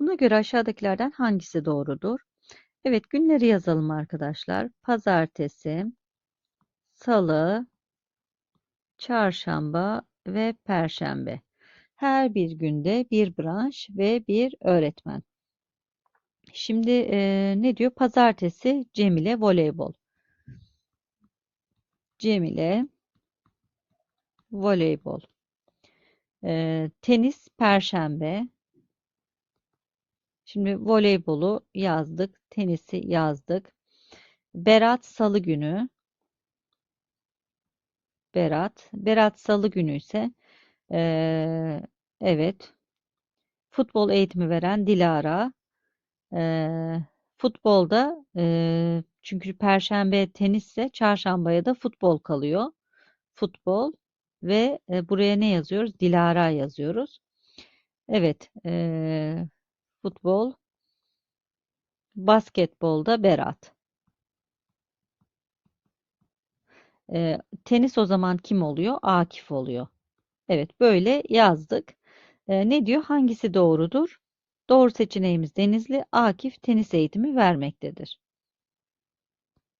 Buna göre aşağıdakilerden hangisi doğrudur? Evet, günleri yazalım arkadaşlar. Pazartesi, Salı, Çarşamba ve Perşembe. Her bir günde bir branş ve bir öğretmen. Şimdi e, ne diyor? Pazartesi Cemile voleybol. Cemile voleybol. E, tenis Perşembe. Şimdi voleybolu yazdık, tenisi yazdık. Berat Salı günü. Berat. Berat Salı günü ise e, evet futbol eğitimi veren Dilara. E, futbolda e, çünkü Perşembe tenisse çarşambaya da futbol kalıyor. Futbol ve e, buraya ne yazıyoruz? Dilara yazıyoruz. Evet, e, futbol, basketbolda Berat. E, tenis o zaman kim oluyor? Akif oluyor. Evet, böyle yazdık. E, ne diyor? Hangisi doğrudur? Doğru seçeneğimiz Denizli. Akif tenis eğitimi vermektedir.